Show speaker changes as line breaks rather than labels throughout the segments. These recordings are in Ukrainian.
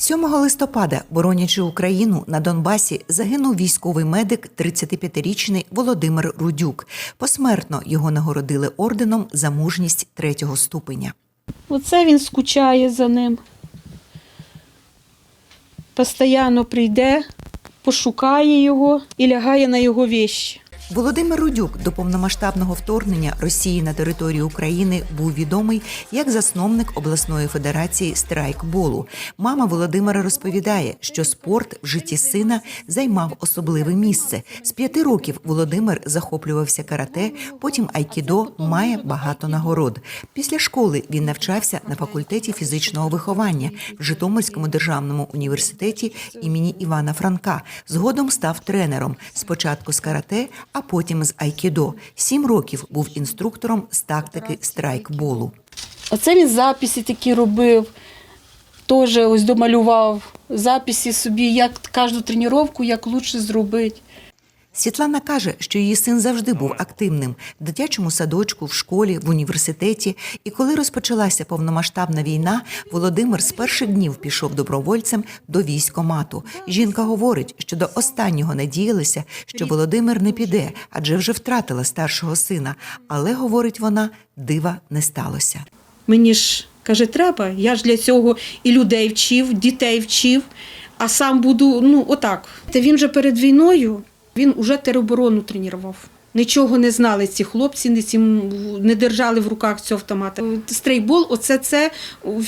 7 листопада, боронячи Україну на Донбасі, загинув військовий медик 35-річний Володимир Рудюк. Посмертно його нагородили орденом за мужність третього ступеня.
Оце він скучає за ним. Постоянно прийде, пошукає його і лягає на його вещі.
Володимир Рудюк до повномасштабного вторгнення Росії на територію України був відомий як засновник обласної федерації страйкболу. Мама Володимира розповідає, що спорт в житті сина займав особливе місце. З п'яти років Володимир захоплювався карате, потім айкідо має багато нагород. Після школи він навчався на факультеті фізичного виховання в Житомирському державному університеті імені Івана Франка. Згодом став тренером. Спочатку з карате, а потім з айкідо. Сім років був інструктором з тактики страйкболу.
Оце він записи такі робив, теж ось домалював записи собі, як кожну тренування, як краще зробити.
Світлана каже, що її син завжди був активним в дитячому садочку, в школі, в університеті. І коли розпочалася повномасштабна війна, Володимир з перших днів пішов добровольцем до військомату. Жінка говорить, що до останнього надіялася, що Володимир не піде, адже вже втратила старшого сина. Але говорить вона, дива не сталося.
Мені ж каже, треба. Я ж для цього і людей вчив, дітей вчив, а сам буду, ну, отак. Та він же перед війною, він уже тероборону тренував. Нічого не знали ці хлопці, не, ці, не держали в руках цього автомата. Стрейбол, оце, це,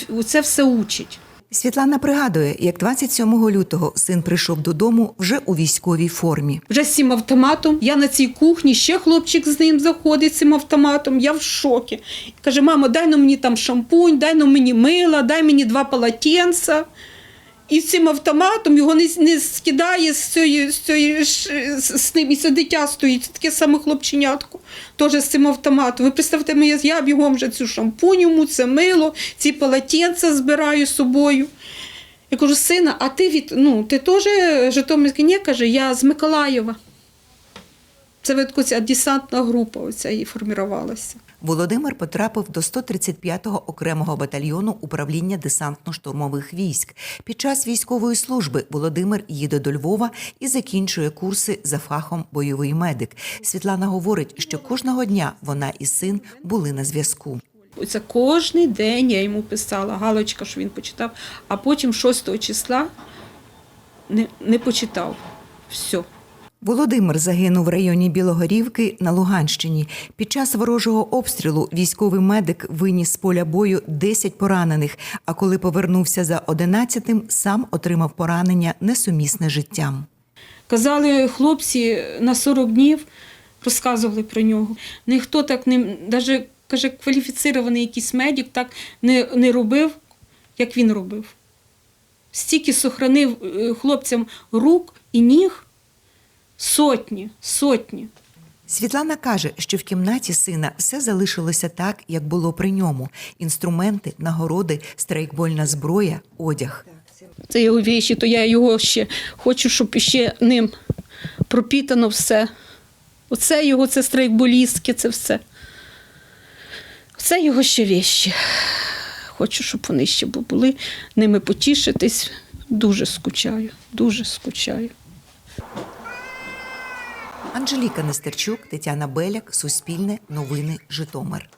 оце все учить.
Світлана пригадує, як 27 лютого син прийшов додому вже у військовій формі.
Вже з цим автоматом. Я на цій кухні, ще хлопчик з ним заходить з цим автоматом. Я в шокі. Каже, мамо, дай ну мені там шампунь, дай ну мені мила, дай мені два полотенця. І з цим автоматом його не, не скидає з цієї, з цієї з, ним. І це дитя стоїть, це таке саме хлопченятко, теж з цим автоматом. Ви представте мені, я бігом вже цю шампунь йому, це мило, ці полотенця збираю з собою. Я кажу, сина, а ти від ну ти теж Житомирський? Ні, каже, я з Миколаєва. Це ця десантна група оця і формувалася.
Володимир потрапив до 135-го окремого батальйону управління десантно-штурмових військ. Під час військової служби Володимир їде до Львова і закінчує курси за фахом бойовий медик. Світлана говорить, що кожного дня вона і син були на зв'язку.
Оце кожний день я йому писала, галочка, що він почитав, а потім 6 числа не, не почитав. Все.
Володимир загинув в районі Білогорівки на Луганщині. Під час ворожого обстрілу військовий медик виніс з поля бою 10 поранених. А коли повернувся за 11-тим, сам отримав поранення несумісне життям.
Казали хлопці на 40 днів, розказували про нього. Ніхто так не навіть каже, кваліфіцирований якийсь медик так не, не робив, як він робив. Стільки сохранив е, хлопцям рук і ніг сотні, сотні.
Світлана каже, що в кімнаті сина все залишилося так, як було при ньому: інструменти, нагороди, страйкбольна зброя, одяг.
Це його віші, то я його ще хочу, щоб ще ним пропітано все. Оце його, це страйкболістки, це все. Це його ще віші. Хочу, щоб вони ще були, ними потішитись. Дуже скучаю, дуже скучаю.
Анжеліка Нестерчук, Тетяна Беляк, Суспільне, Новини, Житомир.